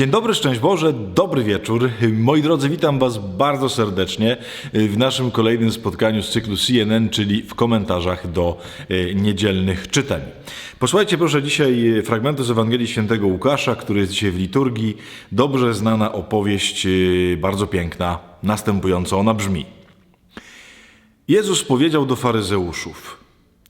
Dzień dobry, szczęść Boże, dobry wieczór. Moi drodzy, witam Was bardzo serdecznie w naszym kolejnym spotkaniu z cyklu CNN, czyli w komentarzach do e, niedzielnych czytań. Posłuchajcie proszę dzisiaj fragmentu z Ewangelii Świętego Łukasza, który jest dzisiaj w liturgii. Dobrze znana opowieść, e, bardzo piękna, następująco ona brzmi. Jezus powiedział do faryzeuszów: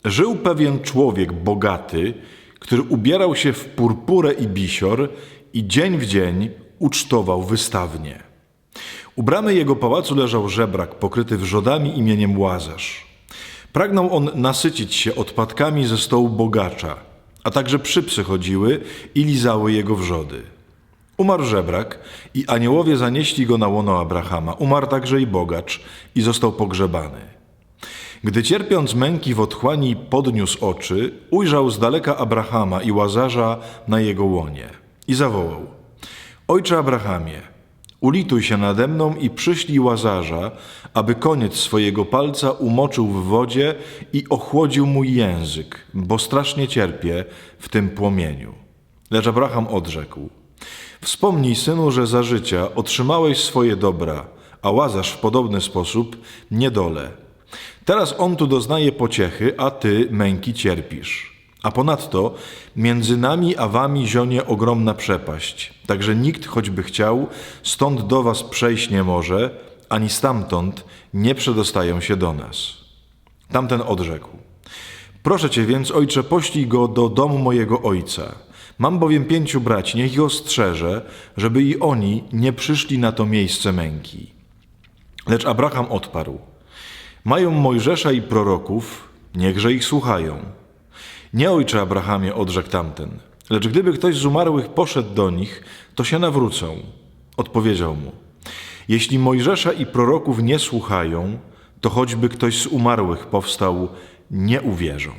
Żył pewien człowiek bogaty, który ubierał się w purpurę i bisior i dzień w dzień ucztował wystawnie. U bramy jego pałacu leżał żebrak pokryty wrzodami imieniem Łazarz. Pragnął on nasycić się odpadkami ze stołu bogacza, a także psy przychodziły i lizały jego wrzody. Umarł żebrak i aniołowie zanieśli go na łono Abrahama. Umarł także i bogacz i został pogrzebany. Gdy cierpiąc męki w otchłani podniósł oczy, ujrzał z daleka Abrahama i Łazarza na jego łonie i zawołał: Ojcze Abrahamie, ulituj się nade mną i przyślij Łazarza, aby koniec swojego palca umoczył w wodzie i ochłodził mój język, bo strasznie cierpię w tym płomieniu. Lecz Abraham odrzekł: Wspomnij, synu, że za życia otrzymałeś swoje dobra, a Łazarz w podobny sposób niedolę. Teraz on tu doznaje pociechy, a ty męki cierpisz. A ponadto między nami a wami zionie ogromna przepaść, także nikt choćby chciał, stąd do was przejść nie może, ani stamtąd nie przedostają się do nas. Tamten odrzekł: Proszę cię więc, ojcze, poślij go do domu mojego ojca. Mam bowiem pięciu braci, niech ich ostrzeże, żeby i oni nie przyszli na to miejsce męki. Lecz Abraham odparł: Mają Mojżesza i proroków, niechże ich słuchają. Nie ojcze Abrahamie, odrzekł tamten, lecz gdyby ktoś z umarłych poszedł do nich, to się nawrócą. Odpowiedział mu: Jeśli Mojżesza i proroków nie słuchają, to choćby ktoś z umarłych powstał, nie uwierzą.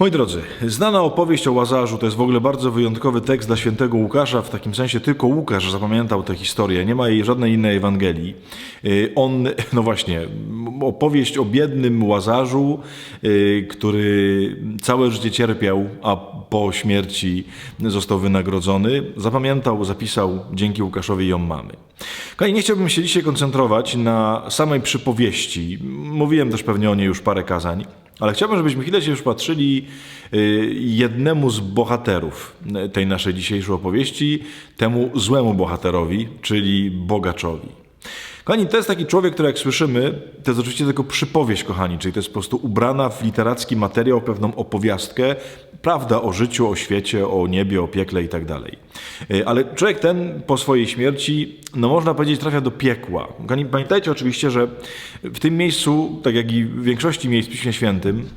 Moi drodzy, znana opowieść o Łazarzu to jest w ogóle bardzo wyjątkowy tekst dla świętego Łukasza, w takim sensie tylko Łukasz zapamiętał tę historię, nie ma jej żadnej innej Ewangelii. Y, On, no właśnie, opowieść o biednym Łazarzu, y, który całe życie cierpiał, a po śmierci został wynagrodzony, zapamiętał, zapisał, dzięki Łukaszowi ją mamy. Kochani, nie chciałbym się dzisiaj koncentrować na samej przypowieści. Mówiłem też pewnie o niej już parę kazań. Ale chciałbym, żebyśmy chwilę się już patrzyli y, jednemu z bohaterów tej naszej dzisiejszej opowieści, temu złemu bohaterowi, czyli bogaczowi. Kochani, to jest taki człowiek, który jak słyszymy, to jest oczywiście tylko przypowieść, kochani, czyli to jest po prostu ubrana w literacki materiał, pewną opowiastkę, prawda o życiu, o świecie, o niebie, o piekle i tak dalej. Y, Ale człowiek ten po swojej śmierci, no można powiedzieć, trafia do piekła. Kochani, pamiętajcie oczywiście, że w tym miejscu, tak jak i w większości miejsc w Piśmie Świętym,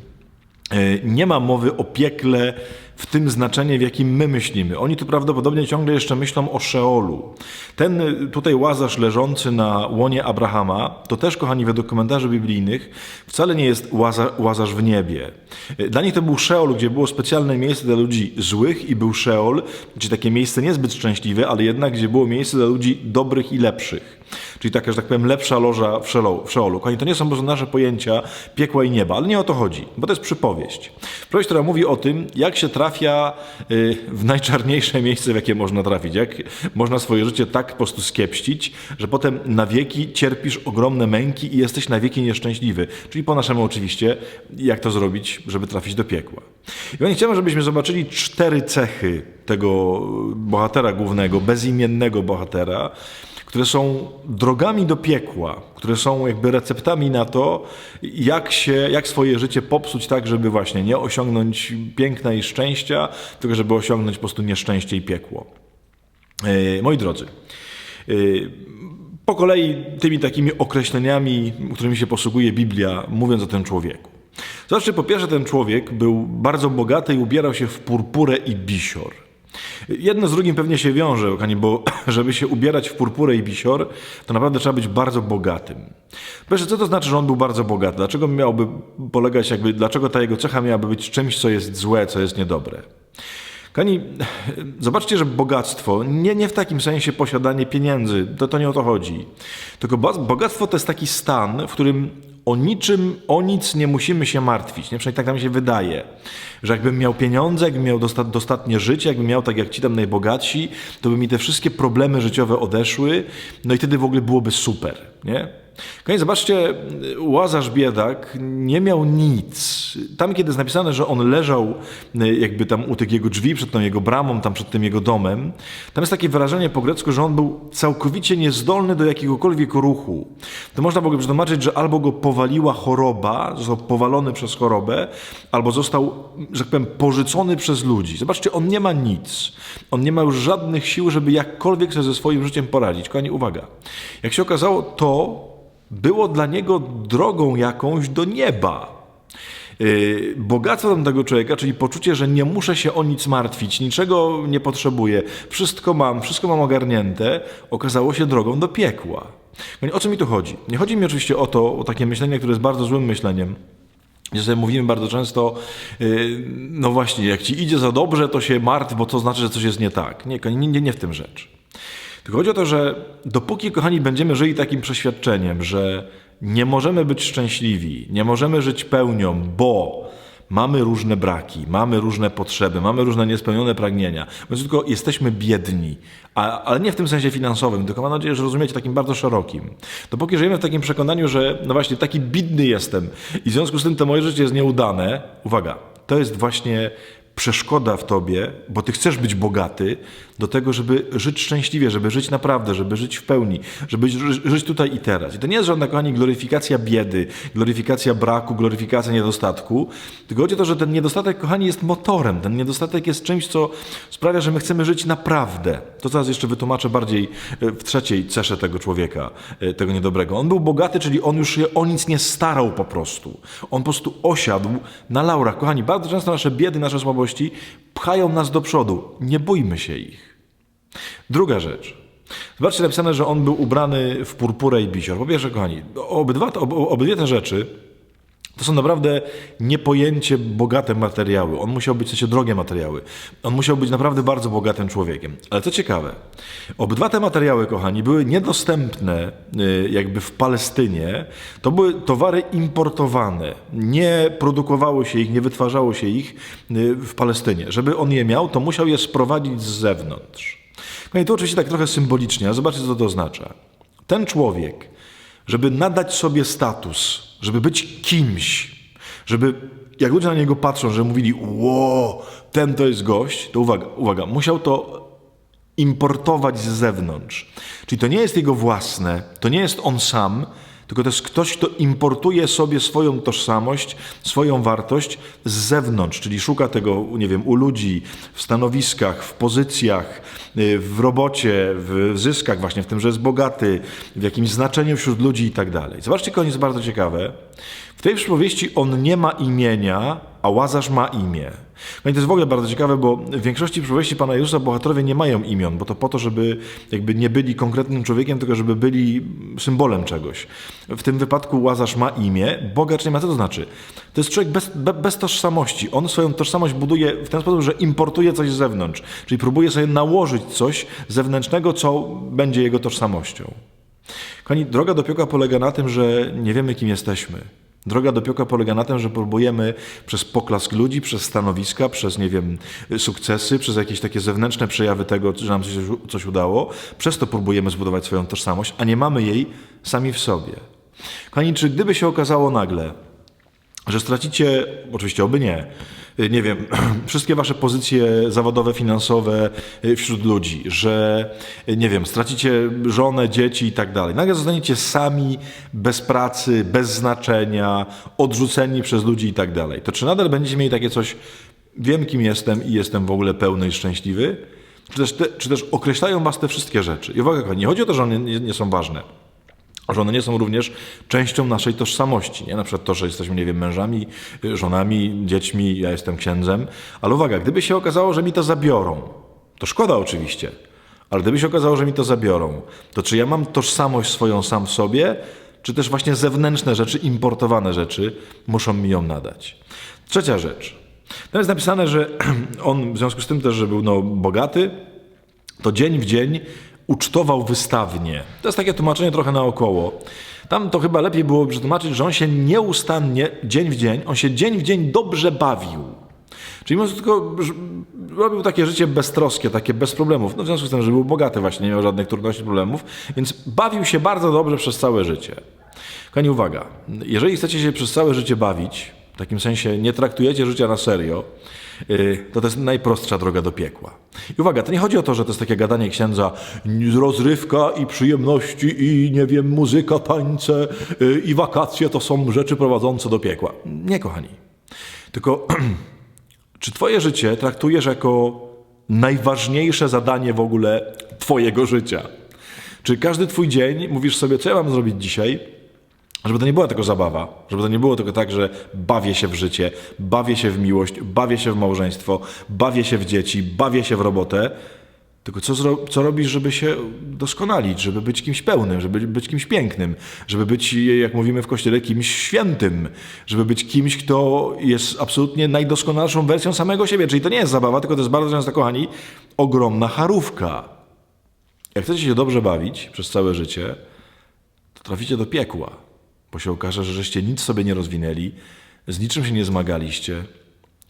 y, nie ma mowy o piekle w tym znaczeniu, w jakim my myślimy. Oni tu prawdopodobnie ciągle jeszcze myślą o Szeolu. Ten y, tutaj łazarz leżący na łonie Abrahama, to też, kochani, według komentarzy biblijnych, wcale nie jest łaza, łazarz w niebie. Y, Dla nich to był Szeol, gdzie było specjalne miejsce dla ludzi złych i był Szeol, czyli takie miejsce niezbyt szczęśliwe, ale jednak, gdzie było miejsce dla ludzi dobrych i lepszych. Czyli taka, że tak powiem, lepsza loża w Szeolu. W Szeolu. Kochani, to nie są może nasze pojęcia piekła i nieba, ale nie o to chodzi, bo to jest przypowieść. Przypowieść, która mówi o tym, jak się trafia y, w najczarniejsze miejsce, w jakie można trafić. Jak można swoje życie tak po prostu skiepścić, że potem na wieki cierpisz ogromne męki i jesteś na wieki nieszczęśliwy. Czyli po naszemu oczywiście, jak to zrobić, żeby trafić do piekła. I oni chciałem, żebyśmy zobaczyli cztery cechy tego bohatera głównego, bezimiennego bohatera, które są drogami do piekła, które są jakby receptami na to, jak, się, jak swoje życie popsuć tak, żeby właśnie nie osiągnąć piękna i szczęścia, tylko żeby osiągnąć po prostu nieszczęście i piekło. E, moi drodzy, e, po kolei tymi takimi określeniami, którymi się posługuje Biblia, mówiąc o tym człowieku. Zobaczcie, po pierwsze, ten człowiek był bardzo bogaty i ubierał się w purpurę i bisior. Jedno z drugim pewnie się wiąże, kochani, bo żeby się ubierać w purpurę i bisior, to naprawdę trzeba być bardzo bogatym. Proszę, co to znaczy, że on był bardzo bogaty? Dlaczego miałby polegać, jakby, dlaczego ta jego cecha miałaby być czymś, co jest złe, co jest niedobre? Kochani, zobaczcie, że bogactwo, nie, nie w takim sensie posiadanie pieniędzy, to, to nie o to chodzi. Tylko bo- bogactwo to jest taki stan, w którym o niczym, o nic nie musimy się martwić. Nie? Przynajmniej tak nam się wydaje. Że jakbym miał pieniądze, jakbym miał dosta- dostatnie życie, jakbym miał tak jak ci tam najbogatsi, to by mi te wszystkie problemy życiowe odeszły, no i wtedy w ogóle byłoby super. Nie? Kochani, zobaczcie, Łazarz biedak nie miał nic. Tam, kiedy jest napisane, że on leżał y, jakby tam u tych jego drzwi, przed tą jego bramą, tam przed tym jego domem, tam jest takie wyrażenie po grecku, że on był całkowicie niezdolny do jakiegokolwiek ruchu. To można byłoby przetłumaczyć, że albo go powaliła choroba, został powalony przez chorobę, albo został, że tak powiem, porzucony przez ludzi. Zobaczcie, on nie ma nic. On nie ma już żadnych sił, żeby jakkolwiek sobie ze swoim życiem poradzić. Kochani, uwaga. Jak się okazało, to było dla niego drogą jakąś do nieba. Yy, Bogactwo tamtego człowieka, czyli poczucie, że nie muszę się o nic martwić, niczego nie potrzebuję, wszystko mam, wszystko mam ogarnięte, okazało się drogą do piekła. O co mi tu chodzi? Nie chodzi mi oczywiście o to, o takie myślenie, które jest bardzo złym myśleniem, gdzie sobie mówimy bardzo często, yy, no właśnie, jak ci idzie za dobrze, to się martw, bo to znaczy, że coś jest nie tak. Nie, nie, nie w tym rzecz. Tylko chodzi o to, że dopóki, kochani, będziemy żyli takim przeświadczeniem, że nie możemy być szczęśliwi, nie możemy żyć pełnią, bo mamy różne braki, mamy różne potrzeby, mamy różne niespełnione pragnienia, więc tylko jesteśmy biedni, a, ale nie w tym sensie finansowym, tylko mam nadzieję, że rozumiecie takim bardzo szerokim. Dopóki żyjemy w takim przekonaniu, że no właśnie taki biedny jestem i w związku z tym to moje życie jest nieudane, uwaga, to jest właśnie przeszkoda w tobie, bo ty chcesz być bogaty, do tego, żeby żyć szczęśliwie, żeby żyć naprawdę, żeby żyć w pełni, żeby ży- żyć tutaj i teraz. I to nie jest żadna, kochani, gloryfikacja biedy, gloryfikacja braku, gloryfikacja niedostatku, tylko chodzi o to, że ten niedostatek, kochani, jest motorem. Ten niedostatek jest czymś, co sprawia, że my chcemy żyć naprawdę. To zaraz jeszcze wytłumaczę bardziej e, w trzeciej cesze tego człowieka, e, tego niedobrego. On był bogaty, czyli on już się o nic nie starał po prostu. On po prostu osiadł na laurach. Kochani, bardzo często nasze biedy, nasze słabości pchają nas do przodu. Nie bójmy się ich. Druga rzecz. Zobaczcie napisane, że on był ubrany w purpurę i bisior. Po pierwsze, kochani, obydwa, ob, obydwie te rzeczy to są naprawdę niepojęcie bogate materiały. On musiał być w sensie drogie materiały. On musiał być naprawdę bardzo bogatym człowiekiem. Ale co ciekawe, obydwa te materiały, kochani, były niedostępne y, jakby w Palestynie. To były towary importowane. Nie produkowało się ich, nie wytwarzało się ich y, w Palestynie. Żeby on je miał, to musiał je sprowadzić z zewnątrz. No i to oczywiście tak trochę symbolicznie, a zobaczcie, co to oznacza. Ten człowiek, żeby nadać sobie status, żeby być kimś, żeby jak ludzie na niego patrzą, że mówili, ło, ten to jest gość, to uwaga, uwaga, musiał to importować z zewnątrz. Czyli to nie jest jego własne, to nie jest on sam, tylko to jest ktoś, kto importuje sobie swoją tożsamość, swoją wartość z zewnątrz, czyli szuka tego, nie wiem, u ludzi, w stanowiskach, w pozycjach, y, w robocie, w zyskach, właśnie w tym, że jest bogaty, w jakimś znaczeniu wśród ludzi i tak dalej. Zobaczcie, koniec bardzo ciekawe. W tej przypowieści on nie ma imienia, a Łazarz ma imię. No i to jest w ogóle bardzo ciekawe, bo w większości przypowieści Pana Jezusa bohaterowie nie mają imion, bo to po to, żeby jakby nie byli konkretnym człowiekiem, tylko żeby byli symbolem czegoś. W tym wypadku Łazarz ma imię, bogacz nie ma. Co to znaczy? To jest człowiek bez, be, bez tożsamości. On swoją tożsamość buduje w ten sposób, że importuje coś z zewnątrz, czyli próbuje sobie nałożyć coś zewnętrznego, co będzie jego tożsamością. Kochani, droga do piekła polega na tym, że nie wiemy, kim jesteśmy. Droga do piekła polega na tym, że próbujemy przez poklask ludzi, przez stanowiska, przez, nie wiem, sukcesy, przez jakieś takie zewnętrzne przejawy tego, że nam coś, coś udało, przez to próbujemy zbudować swoją tożsamość, a nie mamy jej sami w sobie. Kochani, czy gdyby się okazało nagle, że stracicie, oczywiście oby nie, nie wiem, wszystkie wasze pozycje zawodowe, finansowe wśród ludzi, że nie wiem, stracicie żonę, dzieci i tak dalej. Nagle zostaniecie sami, bez pracy, bez znaczenia, odrzuceni przez ludzi i tak dalej. To czy nadal będziecie mieli takie coś, wiem kim jestem i jestem w ogóle pełny i szczęśliwy? Czy też, te, czy też określają was te wszystkie rzeczy? I uwaga, nie chodzi o to, że one nie, nie są ważne że one nie są również częścią naszej tożsamości. Nie? Na przykład to, że jesteśmy, nie wiem, mężami, żonami, dziećmi, ja jestem księdzem. Ale uwaga, gdyby się okazało, że mi to zabiorą, to szkoda oczywiście, ale gdyby się okazało, że mi to zabiorą, to czy ja mam tożsamość swoją sam w sobie, czy też właśnie zewnętrzne rzeczy, importowane rzeczy muszą mi ją nadać. Trzecia rzecz. Tam jest napisane, że on w związku z tym też, że był no, bogaty, to dzień w dzień ucztował wystawnie. To jest takie tłumaczenie trochę naokoło. Tam to chyba lepiej było przetłumaczyć, że on się nieustannie, dzień w dzień, on się dzień w dzień dobrze bawił. Czyli może tylko robił takie życie beztroskie, takie bez problemów. No w związku z tym, że był bogaty właśnie, nie miał żadnych trudności, problemów, więc bawił się bardzo dobrze przez całe życie. Kochani, uwaga, jeżeli chcecie się przez całe życie bawić, w takim sensie nie traktujecie życia na serio, to to jest najprostsza droga do piekła. I uwaga, to nie chodzi o to, że to jest takie gadanie księdza, rozrywka i przyjemności i nie wiem, muzyka, tańce yy, i wakacje to są rzeczy prowadzące do piekła. Nie, kochani. Tylko czy twoje życie traktujesz jako najważniejsze zadanie w ogóle twojego życia? Czy każdy twój dzień mówisz sobie, co ja mam zrobić dzisiaj, żeby to nie była tylko zabawa, żeby to nie było tylko tak, że bawię się w życie, bawię się w miłość, bawię się w małżeństwo, bawię się w dzieci, bawię się w robotę, tylko co, co robisz, żeby się doskonalić, żeby być kimś pełnym, żeby być kimś pięknym, żeby być, jak mówimy w kościele, kimś świętym, żeby być kimś, kto jest absolutnie najdoskonalszą wersją samego siebie. Czyli to nie jest zabawa, tylko to jest bardzo często, kochani, ogromna charówka. Jak chcecie się dobrze bawić przez całe życie, to traficie do piekła, bo się okaże, że żeście nic sobie nie rozwinęli, z niczym się nie zmagaliście,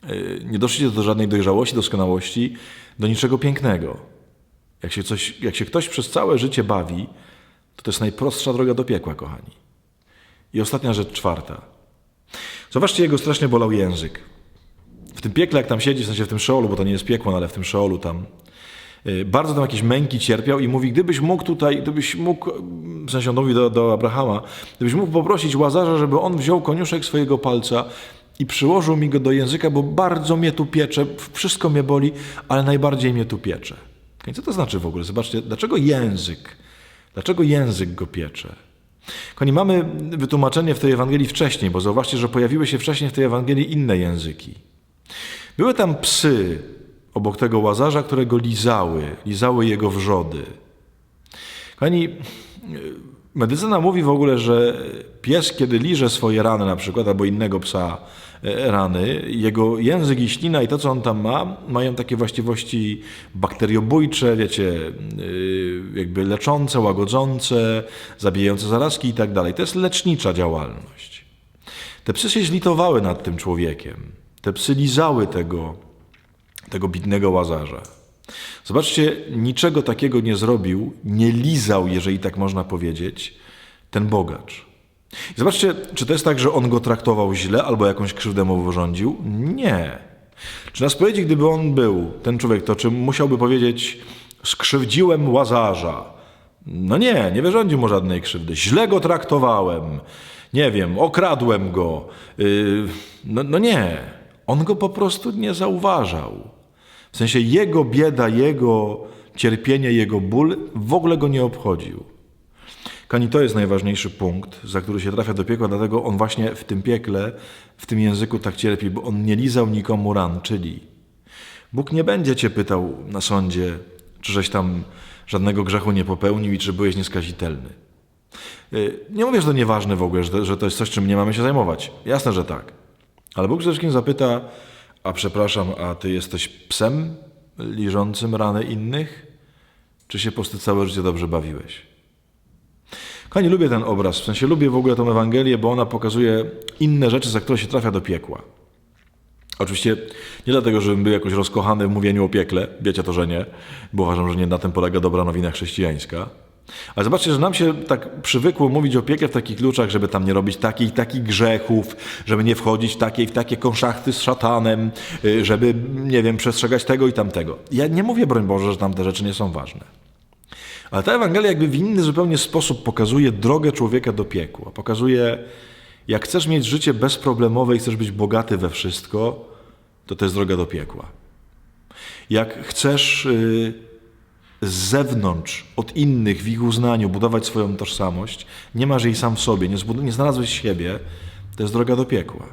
yy, nie doszliście do żadnej dojrzałości, doskonałości, do niczego pięknego. Jak się, coś, jak się ktoś przez całe życie bawi, to to jest najprostsza droga do piekła, kochani. I ostatnia rzecz, czwarta. Zobaczcie, jego strasznie bolał język. W tym piekle, jak tam siedzi, w sensie w tym szeolu, bo to nie jest piekło, no ale w tym szeolu tam, yy, bardzo tam jakieś męki cierpiał i mówi, gdybyś mógł tutaj, gdybyś mógł, w sensie on mówi do, do Abrahama, gdybyś mógł poprosić Łazarza, żeby on wziął koniuszek swojego palca i przyłożył mi go do języka, bo bardzo mnie tu piecze, wszystko mnie boli, ale najbardziej mnie tu piecze. Co to znaczy w ogóle? Zobaczcie, dlaczego język? Dlaczego język go piecze? Koni, mamy wytłumaczenie w tej Ewangelii wcześniej, bo zauważcie, że pojawiły się wcześniej w tej Ewangelii inne języki. Były tam psy obok tego łazarza, które go lizały, lizały jego wrzody. Kochani, medycyna mówi w ogóle, że pies, kiedy liże swoje rany na przykład, albo innego psa e, rany, jego język i ślina i to, co on tam ma, mają takie właściwości bakteriobójcze, wiecie, yy, jakby leczące, łagodzące, zabijające zarazki i tak dalej. To jest lecznicza działalność. Te psy się zlitowały nad tym człowiekiem. Te psy lizały tego, tego bitnego łazarza. Zobaczcie, niczego takiego nie zrobił, nie lizał, jeżeli tak można powiedzieć, ten bogacz. Zobaczcie, czy to jest tak, że on go traktował źle albo jakąś krzywdę mu wyrządził? Nie. Czy na spowiedzi, gdyby on był, ten człowiek, to czy musiałby powiedzieć, skrzywdziłem łazarza? No nie, nie wyrządził mu żadnej krzywdy. Źle go traktowałem. Nie wiem, okradłem go. Yy, no, no nie. On go po prostu nie zauważał. W sensie jego bieda, jego cierpienie, jego ból w ogóle go nie obchodził. Kani, to jest najważniejszy punkt, za który się trafia do piekła, dlatego on właśnie w tym piekle, w tym języku tak cierpi, bo on nie lizał nikomu ran, czyli Bóg nie będzie cię pytał na sądzie, czy żeś tam żadnego grzechu nie popełnił i czy byłeś nieskazitelny. Yy, Nie mówię, że to nieważne w ogóle, że to jest coś, czym nie mamy się zajmować. Jasne, że tak. Ale Bóg przede wszystkim zapyta, a przepraszam, a ty jesteś psem liżącym rany innych? Czy się po prostu całe życie dobrze bawiłeś? Kochani, lubię ten obraz, w sensie lubię w ogóle tę Ewangelię, bo ona pokazuje inne rzeczy, za które się trafia do piekła. Oczywiście nie dlatego, żebym był jakoś rozkochany w mówieniu o piekle, wiecie to, że nie, bo uważam, że nie na tym polega dobra nowina chrześcijańska. Ale zobaczcie, że nam się tak przywykło mówić o piekle w takich kluczach, żeby tam nie robić takich i takich grzechów, żeby nie wchodzić w takie i w takie konszachty z szatanem, y, żeby, nie wiem, przestrzegać tego i tamtego. Ja nie mówię, broń Boże, że tam te rzeczy nie są ważne. Ale ta Ewangelia jakby w inny zupełnie sposób pokazuje drogę człowieka do piekła. Pokazuje, jak chcesz mieć życie bezproblemowe i chcesz być bogaty we wszystko, to to jest droga do piekła. Jak chcesz y, z zewnątrz, od innych, w ich uznaniu budować swoją tożsamość, nie masz jej sam w sobie, nie, zbud- nie znalazłeś siebie, to jest droga do piekła.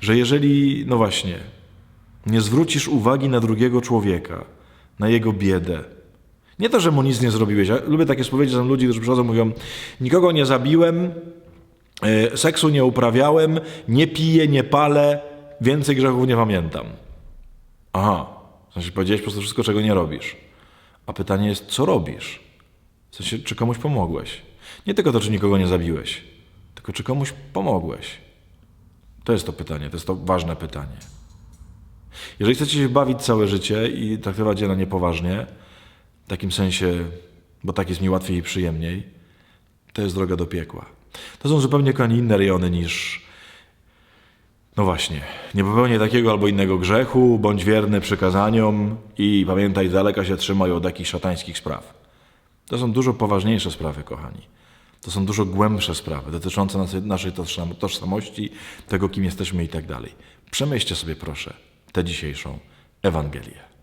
Że jeżeli, no właśnie, nie zwrócisz uwagi na drugiego człowieka, na jego biedę, nie to, że mu nic nie zrobiłeś. Ja lubię takie spowiedzi, że są ludzie, którzy przychodzą mówią, nikogo nie zabiłem, e, seksu nie uprawiałem, nie piję, nie palę, więcej grzechów nie pamiętam. Aha, w sensie powiedziałeś po prostu wszystko, czego nie robisz. A pytanie jest, co robisz? W sensie, czy komuś pomogłeś? Nie tylko to, czy nikogo nie zabiłeś, tylko czy komuś pomogłeś. To jest to pytanie, to jest to ważne pytanie. Jeżeli chcecie się bawić całe życie i traktować je na niepoważnie, w takim sensie, bo tak jest mi łatwiej i przyjemniej, to jest droga do piekła. To są zupełnie inne rejony niż, no właśnie, nie popełniaj takiego albo innego grzechu, bądź wierny przykazaniom i pamiętaj, z daleka się trzymaj od jakichś szatańskich spraw. To są dużo poważniejsze sprawy, kochani. To są dużo głębsze sprawy dotyczące naszej- naszej tożsam- tożsamości, tego, kim jesteśmy i tak dalej. Przemyślcie sobie, proszę, tę dzisiejszą Ewangelię.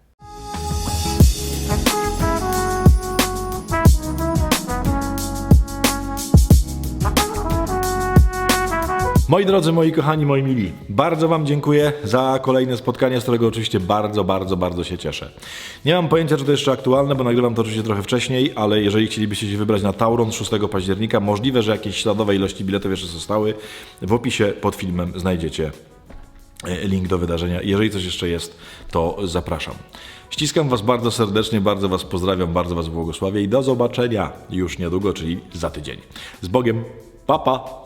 Moi drodzy, moi kochani, moi mili, bardzo Wam dziękuję za kolejne spotkanie, z którego oczywiście bardzo, bardzo, bardzo się cieszę. Nie mam pojęcia, czy to jeszcze aktualne, bo nagrywam to oczywiście trochę wcześniej, ale jeżeli chcielibyście się wybrać na Tauron 6 października, możliwe, że jakieś śladowe ilości biletów jeszcze zostały. W opisie pod filmem znajdziecie e, link do wydarzenia. Jeżeli coś jeszcze jest, to zapraszam. Ściskam Was bardzo serdecznie, bardzo Was pozdrawiam, bardzo Was błogosławię i do zobaczenia już niedługo, czyli za tydzień. Z Bogiem, papa! Pa.